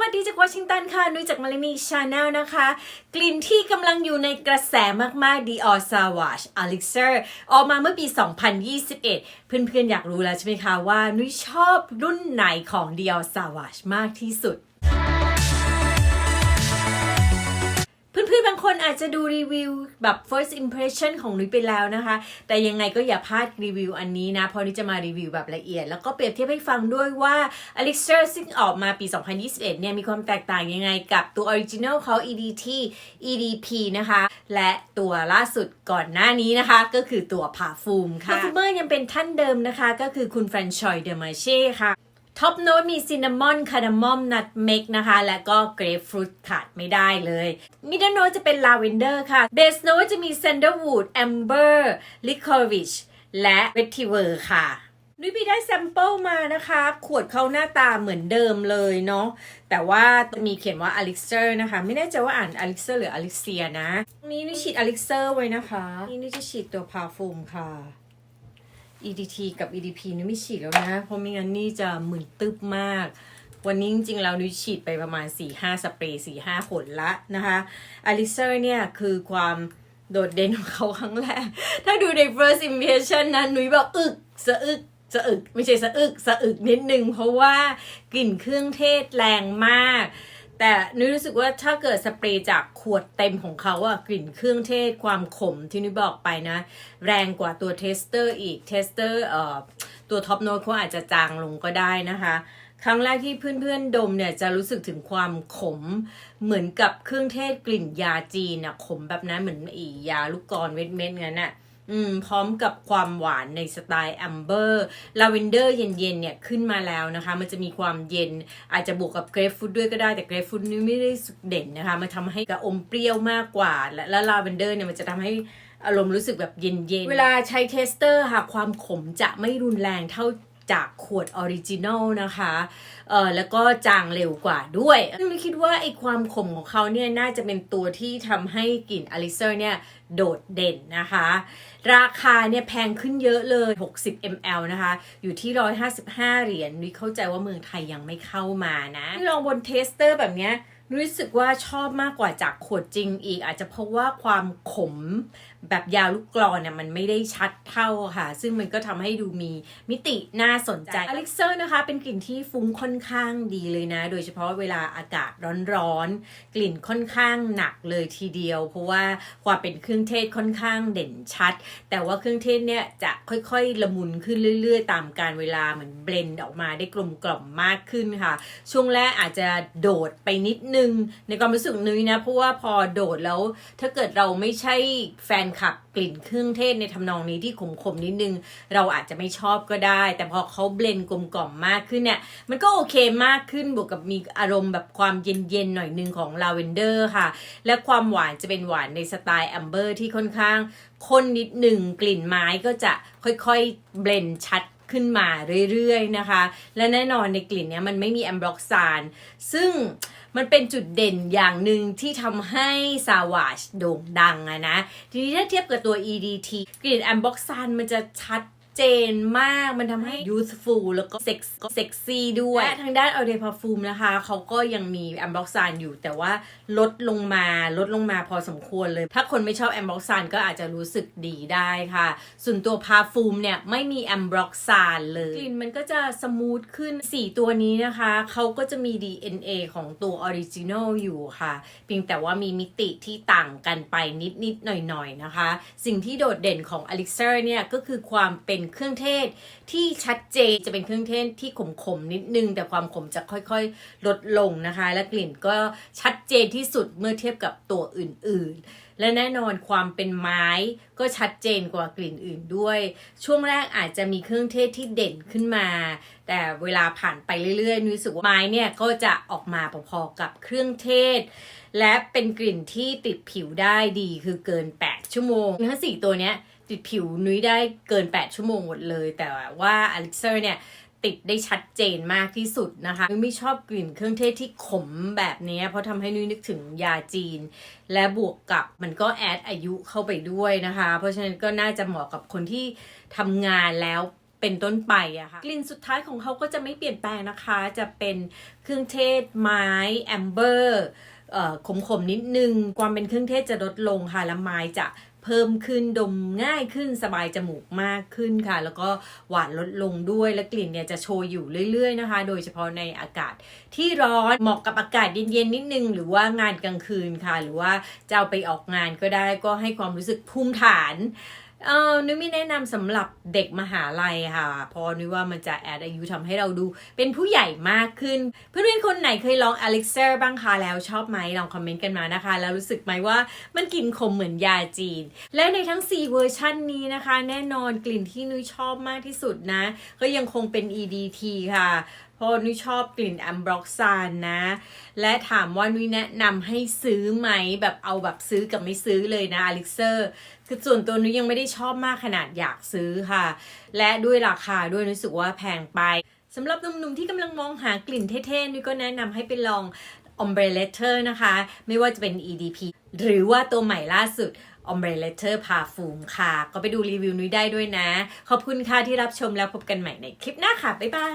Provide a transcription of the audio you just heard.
วัสดีจากวอชิงตันค่ะ นุ้ยจากมาลินีชาแนลนะคะ กลิ่นที่กำลังอยู่ในกระแสมากๆ Dior Sauvage Elixir ออกมาเมื่อปี 2021 เพื่อนๆ อยากรู้แล้วใช่ไหมคะว่า นุ้ยชอบรุ่นไหนของ Dior Sauvage มากที่สุด อบางคนอาจจะดูรีวิวแบบ first impression ของนุ้ยไปแล้วนะคะ แต่ยังไงก็อย่าพลาดรีวิวอันนี้นะ เพราะนุ้ยจะมารีวิวแบบละเอียด แล้วก็เปรียบเทียบให้ฟังด้วยว่า Elixir ซึ่งออกมาปี 2021 เนี่ย มีความแตกต่างยังไงกับตัว original เขา EDT EDP นะคะ และตัวล่าสุดก่อนหน้านี้นะคะ ก็คือตัว Parfum ค่ะ Parfumer ยังเป็นท่านเดิมนะคะ ก็คือคุณแฟรนชอยเดอร์มาเช่ค่ะ ท็อปโน้ตมีซินนามอนคาร์ดามอมนัทเมกนะคะ และก็เกรฟฟรุตขาดไม่ได้เลยมิดเดิลโน้ตจะเป็นลาเวนเดอร์ค่ะเบสโน้ตจะมีเซนเดอร์วูดแอมเบอร์ลิคอริชและเวท t เวอร์ค่ะนุ้ยพี่ได้แซมเปิลมานะคะ ขวดเขาหน้าตาเหมือนเดิมเลยเนาะแต่ว่ามีเขียนว่า e l i x i r นะคะ ไม่แน่ใจว่าอ่าน e l i x i r หรือ Elixir นะตรงนี้นุ้ยฉีด e l i x i r ไว้นะคะ นี่นุ้ยจะฉีดตัวพาฟูมค่ะ EDT กับ EDP นี่ไม่ฉีดแล้วนะ เพราะไม่งั้นนี่จะหมื่นตึบมาก วันนี้จริงๆแล้วนุ้ยฉีดไปประมาณ 4-5 สเปรย์ 4-5 ขนละนะคะ a l i c e r เนี่ยคือความโดดเด่นของเขาครั้งแรก ถ้าดูใน first impression นะนุ้ยแบบอึกสะอึกสะอึก ไม่ใช่สะอึก สะอึกนิดนึง เพราะว่ากลิ่นเครื่องเทศแรงมาก แต่นุ้ยรู้สึกว่าถ้าเกิดสเปรย์จากขวดเต็มของเขาอะกลิ่นเครื่องเทศความขมที่นุ้ยบอกไปนะ แรงกว่าตัวเทสเตอร์อีกเทสเตอร์เอ่อตัวท็อปโน้ตเขาอาจจะจางลงก็ได้นะคะ ครั้งแรกที่เพื่อนๆดมเนี่ยจะรู้สึกถึงความขม เหมือนกับเครื่องเทศกลิ่นยาจีนอะขมแบบนั้นเหมือนอียาลูกกรเวทเม็ดงั้นอะ อืมพร้อมกับความหวานในสไตล์แอมเบอร์ลาเวนเดอร์เย็นๆเนี่ยขึ้นมาแล้วนะคะ มันจะมีความเย็นอาจจะบวกกับเกรฟฟรุด้วยก็ได้แต่เกรฟฟรุตนี่ไม่ได้สุดเด่นนะคะ มันทำให้กระอมเปรี้ยวมากกว่า และแล้วลาเวนเดอร์เนี่ยมันจะทำให้อารมณ์รู้สึกแบบเย็นๆ เวลาใช้เทสเตอร์ค่ะความขมจะไม่รุนแรงเท่า จากขวดออริจินอลนะคะเออแล้วก็จางเร็วกว่าด้วยไม่คิดว่าไอความขมของเขาเนี่ยน่าจะเป็นตัวที่ทำให้กลิ่นอลิเซอร์เนี่ยโดดเด่นนะคะ ราคาเนี่ยแพงขึ้นเยอะเลย 60 ml นะคะ อยู่ที่ 155 เหรียญนุ้ยเข้าใจว่าเมืองไทยยังไม่เข้ามานะ ลองบนเทสเตอร์แบบเนี้ย รู้สึกว่าชอบมากกว่าจากขวดจริงอีก อาจจะเพราะว่าความขมแบบยาวลูกกรอนเนี่ยมันไม่ได้ชัดเท่าค่ะ ซึ่งมันก็ทำให้ดูมีมิติน่าสนใจอลิเซอร์นะคะ เป็นกลิ่นที่ฟุ้งค่อนข้างดีเลยนะ โดยเฉพาะเวลาอากาศร้อนๆ กลิ่นค่อนข้างหนักเลยทีเดียว เพราะว่าความเป็นเครื่องเทศค่อนข้างเด่นชัด แต่ว่าเครื่องเทศเนี่ยจะค่อยๆละมุนขึ้นเรื่อย ๆ ตามการเวลาเหมือนเบลนด์ออกมาได้กลมกล่อมมากขึ้นค่ะ ช่วงแรกอาจจะโดดไปนิดนึง ในความรู้สึกนุ้ยนะเพราะว่าพอโดดแล้ว ถ้าเกิดเราไม่ใช่แฟนคลับกลิ่นเครื่องเทศในทำนองนี้ที่ขมๆนิดนึง เราอาจจะไม่ชอบก็ได้ แต่พอเขาเบลนกลมกล่อมมากขึ้นเนี่ย มันก็โอเคมากขึ้นบวกกับมีอารมณ์แบบความเย็นๆหน่อยนึงของลาเวนเดอร์ค่ะ และความหวานจะเป็นหวานในสไตล์แอมเบอร์ที่ค่อนข้างข้นนิดหนึ่งกลิ่นไม้ก็จะค่อยๆเบลนชัด ขึ้นมาเรื่อยๆนะคะ และแน่นอนในกลิ่นเนี้ยมันไม่มีแอมบล็อกซานซึ่งมันเป็นจุดเด่นอย่างหนึ่งที่ทำให้ซาวาชโด่งดังอะนะ ทีนี้ถ้าเทียบกับตัว EDT กลิ่นแอมบ็อกซานมันจะชัด เจนมากมันทำให้ youthful แล้วก็เซ็กก็เซ็กซี่ด้วย และทางด้าน Eau de Parfum นะคะ เขาก็ยังมีแอมบ็อกซานอยู่ แต่ว่าลดลงมาลดลงมาพอสมควรเลย ถ้าคนไม่ชอบแอมบ็อกซานก็อาจจะรู้สึกดีได้ค่ะ ส่วนตัวพาฟูมเนี่ยไม่มีแอมบ็อกซานเลยกลิ่นมันก็จะสมูทขึ้น 4 ตัวนี้นะคะ เขาก็จะมี DNA ของตัวออริจินอลอยู่ค่ะ เพียงแต่ว่ามีมิติที่ต่างกันไปนิดๆหน่อยๆนะคะ สิ่งที่โดดเด่นของ Elixir เนี่ยก็คือความเป็นเครื่องเทศที่ชัดเจนจะเป็นเครื่องเทศที่ขมๆนิดนึง แต่ความขมจะค่อยๆ ลดลงนะคะ และกลิ่นก็ชัดเจนที่สุดเมื่อเทียบกับตัวอื่นๆ และแน่นอนความเป็นไม้ก็ชัดเจนกว่ากลิ่นอื่นด้วย ช่วงแรกอาจจะมีเครื่องเทศที่เด่นขึ้นมา แต่เวลาผ่านไปเรื่อยๆรู้สึกว่าไม้เนี่ยก็จะออกมาพอๆกับเครื่องเทศ และเป็นกลิ่นที่ติดผิวได้ดีคือเกิน 8 ชั่วโมงทั้ง4ตัวเนี้ย ติดผิวนุ้ยได้เกิน 8 ชั่วโมงหมดเลย แต่ว่า a l e x i r เนี่ยติดได้ชัดเจนมากที่สุดนะคะนุ้ยไม่ชอบกลิ่นเครื่องเทศที่ขมแบบนี้ เพราะทำให้นุ้ยนึกถึงยาจีน และบวกกับมันก็แอดอายุเข้าไปด้วยนะคะ เพราะฉะนั้นก็น่าจะเหมาะกับคนที่ทำงานแล้วเป็นต้นไปอะค่ะกลิ่นสุดท้ายของเขาก็จะไม่เปลี่ยนแปลงนะคะ จะเป็นเครื่องเทศไม้แอมเบอร์ขมๆนิดนึง ความเป็นเครื่องเทศจะลดลงค่ะและไม้จะ เพิ่มขึ้นดมง่ายขึ้นสบายจมูกมากขึ้นค่ะ แล้วก็หวานลดลงด้วยและกลิ่นเนี่ยจะโชยอยู่เรื่อยๆนะคะ โดยเฉพาะในอากาศที่ร้อนเหมาะกับอากาศเย็นๆนิดนึง หรือว่างานกลางคืนค่ะ หรือว่าจะเอาไปออกงานก็ได้ก็ให้ความรู้สึกภูมิฐาน เออนุ้ยม่แนะนำสำหรับเด็กมหาลัยค่ะ เพราะนุ้ยว่ามันจะแอดอายุทำให้เราดู เป็นผู้ใหญ่มากขึ้น เพื่อนๆคนไหนเคยลอง Elixir บ้างคะแล้วชอบไหมลองคอมเมนต์กันมานะคะ แล้วรู้สึกไหมว่ามันกลิ่นขมเหมือนยาจีน และในทั้ง 4 เวอร์ชันนี้นะคะ แน่นอนกลิ่นที่นุ้ยชอบมากที่สุดนะ ก็ยังคงเป็น EDT ค่ะ เพราะนุ้ยชอบกลิ่นแอมบร็อกซานนะ และถามว่านุ้ยแนะนำให้ซื้อไหมแบบเอาแบบซื้อกับไม่ซื้อเลยนะ Elixir คือส่วนตัวนุ้ยยังไม่ได้ชอบมากขนาดอยากซื้อค่ะ และด้วยราคาด้วยรู้สึกว่าแพงไปสำหรับหนุ่มๆที่กำลังมองหากลิ่นเท่ๆนุ้ยก็แนะนำให้ไปลอง Ombre Letter นะคะ ไม่ว่าจะเป็น EDP หรือว่าตัวใหม่ล่าสุด Ombre Letter Parfum ค่ะ ก็ไปดูรีวิวนุ้ยได้ด้วยนะ ขอบคุณค่ะที่รับชมแล้วพบกันใหม่ในคลิปหน้าค่ะ บ๊ายบาย